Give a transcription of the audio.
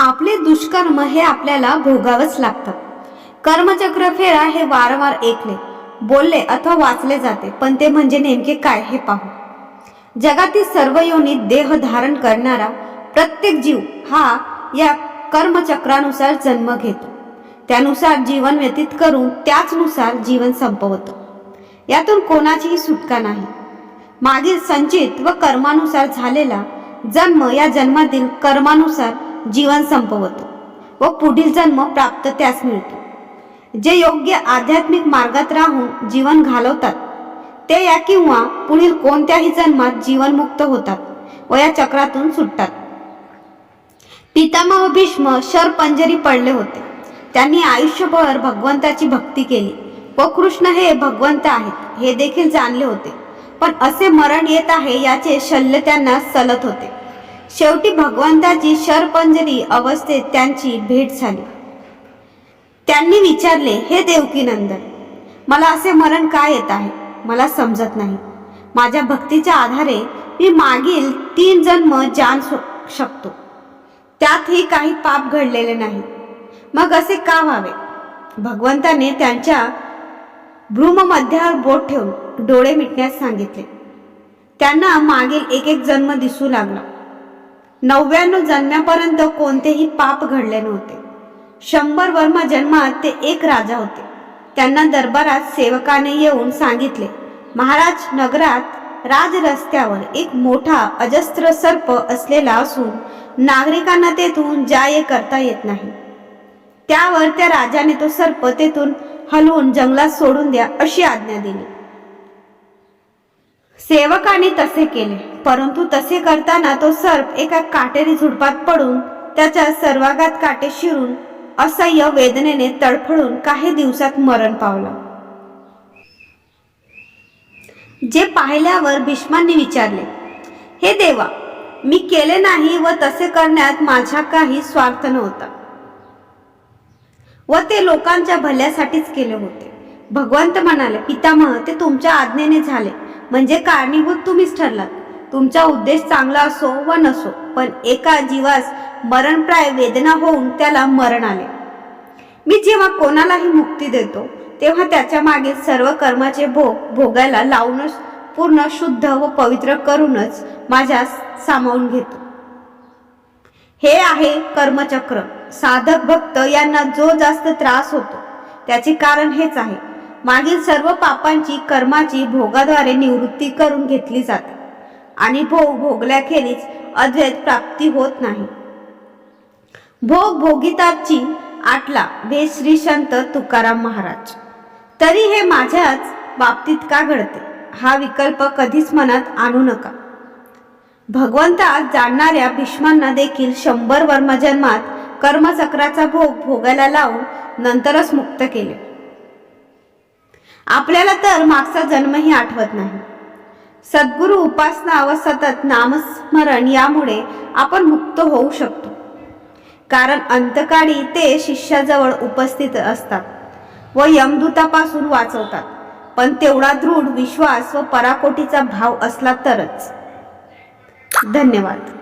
आपले दुष्कर्म हे आपल्याला भोगावंच लागतात कर्मचक्र फेरा हे वारंवार ऐकले बोलले अथवा वाचले जाते पण ते म्हणजे नेमके काय हे पाहू. जगातील सर्व योनीत देह धारण करणारा प्रत्येक जीव हा या कर्मचक्रानुसार जन्म घेतो. त्यानुसार जीवन व्यतीत करून त्याचनुसार जीवन संपवतो. यातून कोणाचीही सुटका नाही. मागील संचित व कर्मानुसार झालेला जन्म या जन्मातील कर्मानुसार जीवन संपवतो व पुढील जन्म प्राप्त त्यास मिळतो. जे योग्य आध्यात्मिक मार्गात राहून जीवन घालवतात ते या किंवा पुढील कोणत्याही जन्मात जीवनमुक्त होतात व या चक्रातून सुटतात. पितामह भीष्म शरपंजरी पडले होते. त्यांनी आयुष्यभर भगवंताची भक्ती केली व कृष्ण हे भगवंत आहेत हे देखील जाणले होते. पण असे मरण येत आहे याचे शल्य त्यांना सलत होते. शेवटी भगवंताची शरपंजरी अवस्थेत त्यांची भेट झाली. त्यांनी विचारले हे देवकी नंदन मला असे मरण का येत आहे? मला समजत नाही. माझ्या भक्तीच्या आधारे मी मागील तीन जन्म जाण शकतो. त्यातही काही पाप घडलेले नाही. मग असे का व्हावे? भगवंताने त्यांच्या भ्रूममध्यावर बोट ठेवून डोळे मिटण्यास सांगितले. त्यांना मागील एक एक जन्म दिसू लागला. नव्याण्णव जन्म्यापर्यंत कोणतेही पाप घडले नव्हते. शंभर वर्मा जन्मात ते एक राजा होते. त्यांना दरबारात सेवकाने येऊन सांगितले महाराज नगरात राज रस्त्यावर एक मोठा अजस्त्र सर्प असलेला असून नागरिकांना तेथून जा ये करता येत नाही. त्यावर त्या राजाने तो सर्प तेथून हलवून जंगलात सोडून द्या अशी आज्ञा दिली. सेवकाने तसे केले. परंतु तसे करताना तो सर्प एका काटेरी झुडपात पडून त्याच्या सर्वागात काटे शिरून असह्य वेदनेने तडफडून काही दिवसात मरण पावला. जे पाहिल्यावर भीष्मांनी विचारले हे देवा मी केले नाही व तसे करण्यात माझा काही स्वार्थ नव्हता. व ते लोकांच्या भल्यासाठीच केले होते. भगवंत म्हणाले पितामह ते तुमच्या आज्ञेने झाले. म्हणजे कारणीभूत तुम्हीच ठरलात. तुमचा उद्देश चांगला असो व नसो पण एका जीवास मरणप्राय वेदना होऊन त्याला मरण आले. मी जेव्हा कोणालाही मुक्ती देतो तेव्हा त्याच्यामागे सर्व कर्माचे भोग भोगायला लावूनच पूर्ण शुद्ध व पवित्र करूनच माझ्या सामावून घेतो. हे आहे कर्मचक्र. साधक भक्त यांना जो जास्त त्रास होतो त्याचे कारण हेच आहे. मागील सर्व पापांची कर्माची भोगाद्वारे निवृत्ती करून घेतली जाते. आणि भोग भोगल्याखेरीज अद्वैत प्राप्ती होत नाही. भोग भोगिताची आटला हे श्री संत तुकाराम महाराज. तरी हे माझ्याच बाबतीत का घडते? हा विकल्प कधीच मनात आणू नका. भगवंता जाणणाऱ्या भीष्मांना देखील शंभर वर्मजन्मात कर्मचक्राचा भोग भोगायला लावून नंतरच मुक्त केले. आपल्याला तर मागचा जन्मही आठवत नाही. सद्गुरु उपासना व सतत नामस्मरण यामुळे आपण मुक्त होऊ शकतो. कारण अंतकाळी ते शिष्याजवळ उपस्थित असतात व यमदूतापासून वाचवतात. पण तेवढा दृढ विश्वास व पराकोटीचा भाव असला तरच. धन्यवाद.